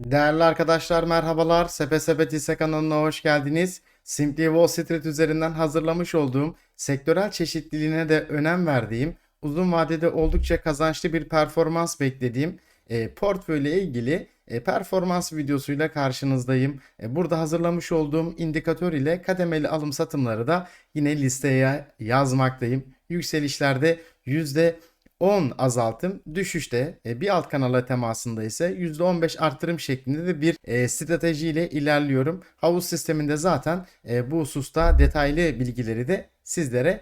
Değerli arkadaşlar merhabalar. Sepe Sepet hisse kanalına hoş geldiniz. Simply Wall Street üzerinden hazırlamış olduğum sektörel çeşitliliğine de önem verdiğim, uzun vadede oldukça kazançlı bir performans beklediğim e, portföyle ilgili e, performans videosuyla karşınızdayım. E, burada hazırlamış olduğum indikatör ile kademeli alım satımları da yine listeye yazmaktayım. Yükselişlerde yüzde 10 azaltım, düşüşte e, bir alt kanala temasında ise %15 artırım şeklinde de bir e, stratejiyle ilerliyorum. Havuz sisteminde zaten e, bu hususta detaylı bilgileri de sizlere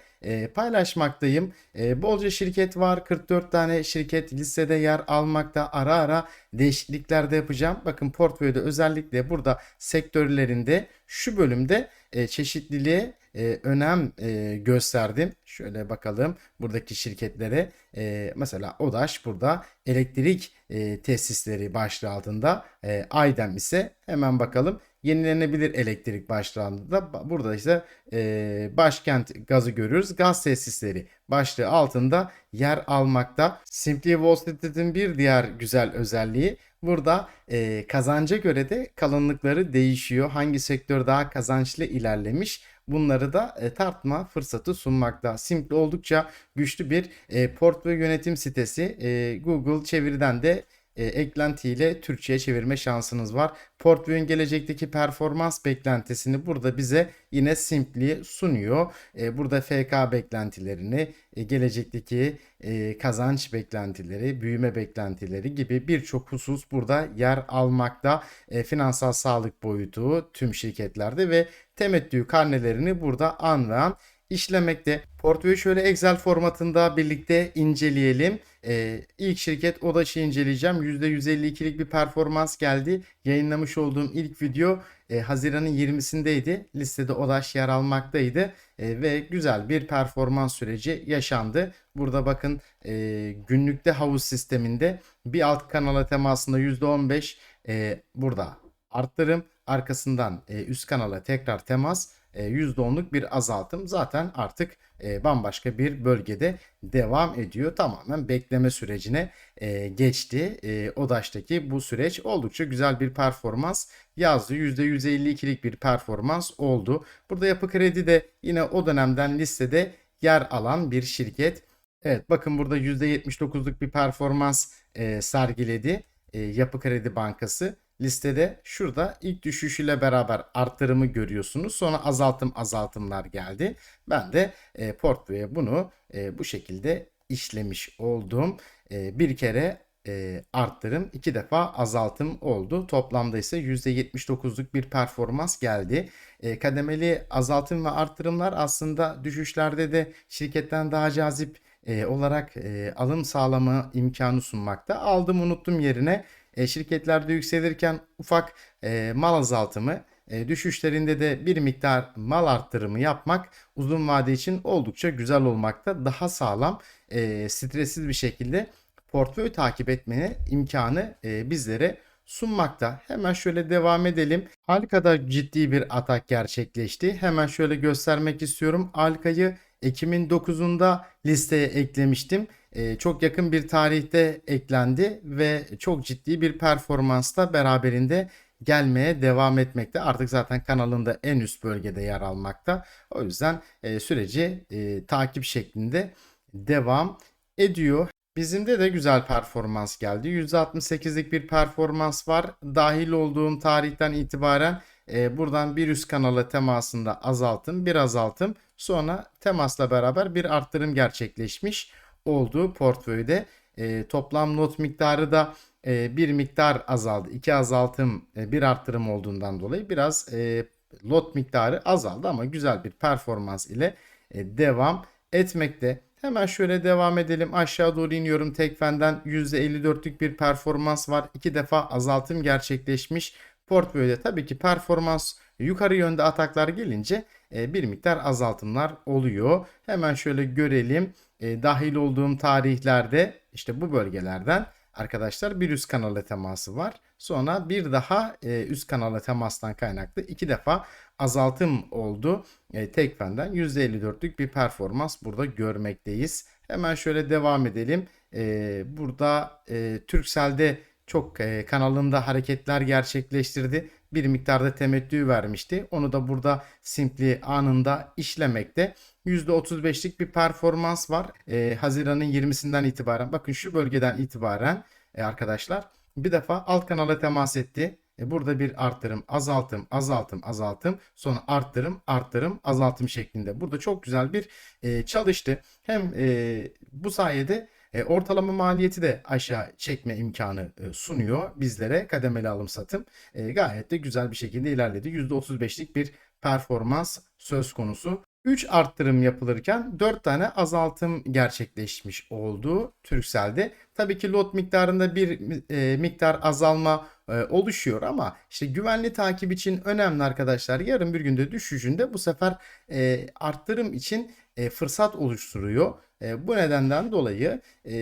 paylaşmaktayım. Bolca şirket var. 44 tane şirket listede yer almakta. Ara ara değişiklikler de yapacağım. Bakın portföyde özellikle burada sektörlerinde şu bölümde e, çeşitliliğe e, önem e, gösterdim. Şöyle bakalım buradaki şirketlere. E, mesela ODAŞ burada elektrik e, tesisleri başlığı altında. E, Aydem ise hemen bakalım yenilenebilir elektrik başlığı altında. Burada ise e, başkent gazı görüyoruz. Gaz tesisleri başlığı altında yer almakta. Simply Wall Street'in bir diğer güzel özelliği Burada e, kazanca göre de kalınlıkları değişiyor. Hangi sektör daha kazançlı ilerlemiş bunları da e, tartma fırsatı sunmakta. Simple oldukça güçlü bir e, portföy yönetim sitesi. E, Google çeviriden de e, eklentiyle Türkçe'ye çevirme şansınız var. Portföyün gelecekteki performans beklentisini burada bize yine Simply sunuyor. E, burada FK beklentilerini, e, gelecekteki e, kazanç beklentileri, büyüme beklentileri gibi birçok husus burada yer almakta. E, finansal sağlık boyutu tüm şirketlerde ve temettü karnelerini burada an ve an işlemekte. Portföyü şöyle Excel formatında birlikte inceleyelim. Ee, ilk şirket ODAŞ'ı inceleyeceğim. %152'lik bir performans geldi. Yayınlamış olduğum ilk video e, Haziran'ın 20'sindeydi. Listede ODAŞ yer almaktaydı. E, ve güzel bir performans süreci yaşandı. Burada bakın e, günlükte havuz sisteminde bir alt kanala temasında %15 e, burada arttırım. Arkasından e, üst kanala tekrar temas e, %10'luk bir azaltım zaten artık e, bambaşka bir bölgede devam ediyor. Tamamen bekleme sürecine e, geçti. E, ODAŞ'taki bu süreç oldukça güzel bir performans yazdı. %152'lik bir performans oldu. Burada Yapı Kredi de yine o dönemden listede yer alan bir şirket. Evet bakın burada %79'luk bir performans e, sergiledi. E, Yapı Kredi Bankası listede şurada ilk düşüşüyle beraber arttırımı görüyorsunuz. Sonra azaltım azaltımlar geldi. Ben de e, portföye bunu e, bu şekilde işlemiş oldum. E, bir kere e, arttırım, iki defa azaltım oldu. Toplamda ise %79'luk bir performans geldi. E, kademeli azaltım ve arttırımlar aslında düşüşlerde de şirketten daha cazip e, olarak e, alım sağlama imkanı sunmakta. Aldım unuttum yerine e, şirketlerde yükselirken ufak e, mal azaltımı, e, düşüşlerinde de bir miktar mal arttırımı yapmak uzun vade için oldukça güzel olmakta. Daha sağlam, e, stressiz bir şekilde portföy takip etmeye imkanı e, bizlere sunmakta. Hemen şöyle devam edelim. Alka'da ciddi bir atak gerçekleşti. Hemen şöyle göstermek istiyorum. Alka'yı Ekim'in 9'unda listeye eklemiştim. Ee, çok yakın bir tarihte eklendi ve çok ciddi bir performansla beraberinde gelmeye devam etmekte. Artık zaten kanalında en üst bölgede yer almakta. O yüzden e, süreci e, takip şeklinde devam ediyor. Bizimde de güzel performans geldi. %68'lik bir performans var. Dahil olduğum tarihten itibaren e, buradan bir üst kanala temasında azaltım, bir azaltım. Sonra temasla beraber bir arttırım gerçekleşmiş olduğu portföyde. E, toplam not miktarı da e, bir miktar azaldı. İki azaltım, e, bir arttırım olduğundan dolayı biraz e, lot miktarı azaldı ama güzel bir performans ile e, devam etmekte. Hemen şöyle devam edelim. Aşağı doğru iniyorum. Tekfen'den %54'lük bir performans var. İki defa azaltım gerçekleşmiş. Portföyde tabii ki performans yukarı yönde ataklar gelince bir miktar azaltımlar oluyor. Hemen şöyle görelim. E, dahil olduğum tarihlerde işte bu bölgelerden arkadaşlar bir üst kanala teması var. Sonra bir daha e, üst kanala temastan kaynaklı iki defa azaltım oldu. E, Tekfen'den %54'lük bir performans burada görmekteyiz. Hemen şöyle devam edelim. E, burada e, Turkcell'de çok e, kanalında hareketler gerçekleştirdi. Bir miktarda temettü vermişti. Onu da burada Simply anında işlemekte. %35'lik bir performans var. E, Haziran'ın 20'sinden itibaren bakın şu bölgeden itibaren e, arkadaşlar bir defa alt kanala temas etti. E, burada bir arttırım, azaltım, azaltım, azaltım, sonra arttırım, arttırım, azaltım şeklinde. Burada çok güzel bir e, çalıştı. Hem e, bu sayede e, ortalama maliyeti de aşağı çekme imkanı e, sunuyor bizlere kademeli alım satım. E, gayet de güzel bir şekilde ilerledi. %35'lik bir performans söz konusu. 3 arttırım yapılırken 4 tane azaltım gerçekleşmiş oldu Turkcell'de. Tabii ki lot miktarında bir e, miktar azalma e, oluşuyor ama işte güvenli takip için önemli arkadaşlar. Yarın bir günde düşüşünde bu sefer e, arttırım için e, fırsat oluşturuyor. E, bu nedenden dolayı e,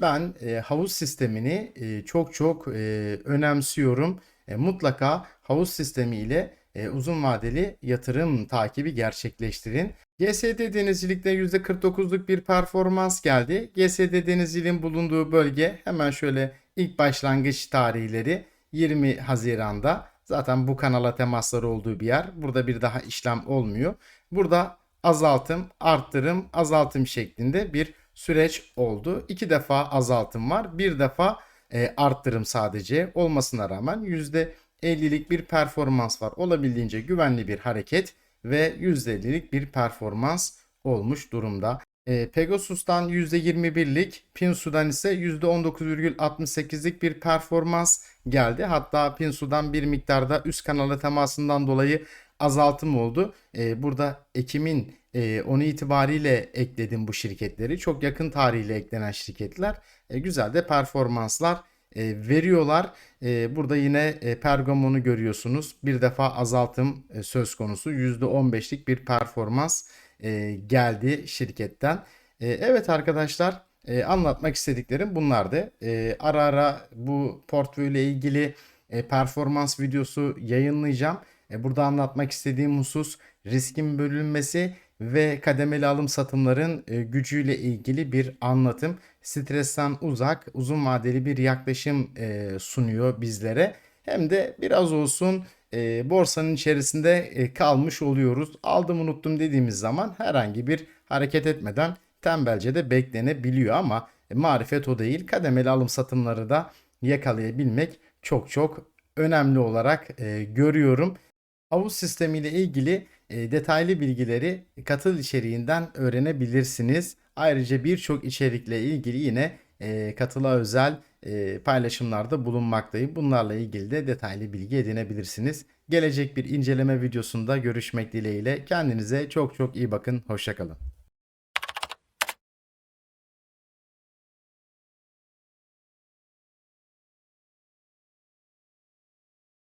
ben e, havuz sistemini e, çok çok e, önemsiyorum. E, mutlaka havuz sistemi ile e, uzun vadeli yatırım takibi gerçekleştirin. GSD denizcilikte %49'luk bir performans geldi. GSD denizciliğin bulunduğu bölge hemen şöyle ilk başlangıç tarihleri 20 Haziran'da. Zaten bu kanala temasları olduğu bir yer. Burada bir daha işlem olmuyor. Burada azaltım, arttırım, azaltım şeklinde bir süreç oldu. İki defa azaltım var. Bir defa e, arttırım sadece olmasına rağmen %50'lik bir performans var. Olabildiğince güvenli bir hareket ve %50'lik bir performans olmuş durumda. E, Pegasus'tan %21'lik, Pinsu'dan ise %19,68'lik bir performans geldi. Hatta Pinsu'dan bir miktarda üst kanala temasından dolayı azaltım oldu. E, burada Ekim'in e, 10 itibariyle ekledim bu şirketleri. Çok yakın tarihle eklenen şirketler. E, güzel de performanslar e, veriyorlar. Burada yine Pergamon'u görüyorsunuz. Bir defa azaltım söz konusu. %15'lik bir performans geldi şirketten. Evet arkadaşlar anlatmak istediklerim bunlardı. E, ara ara bu portföyle ilgili performans videosu yayınlayacağım. E, burada anlatmak istediğim husus riskin bölünmesi ve kademeli alım satımların e, gücüyle ilgili bir anlatım. Stresten uzak, uzun vadeli bir yaklaşım e, sunuyor bizlere. Hem de biraz olsun e, borsanın içerisinde kalmış oluyoruz. Aldım unuttum dediğimiz zaman herhangi bir hareket etmeden tembelce de beklenebiliyor ama marifet o değil. Kademeli alım satımları da yakalayabilmek çok çok önemli olarak görüyorum. Havuz sistemiyle ilgili e, detaylı bilgileri katıl içeriğinden öğrenebilirsiniz. Ayrıca birçok içerikle ilgili yine e, katıla özel e, paylaşımlarda bulunmaktayım. Bunlarla ilgili de detaylı bilgi edinebilirsiniz. Gelecek bir inceleme videosunda görüşmek dileğiyle. Kendinize çok çok iyi bakın. Hoşçakalın.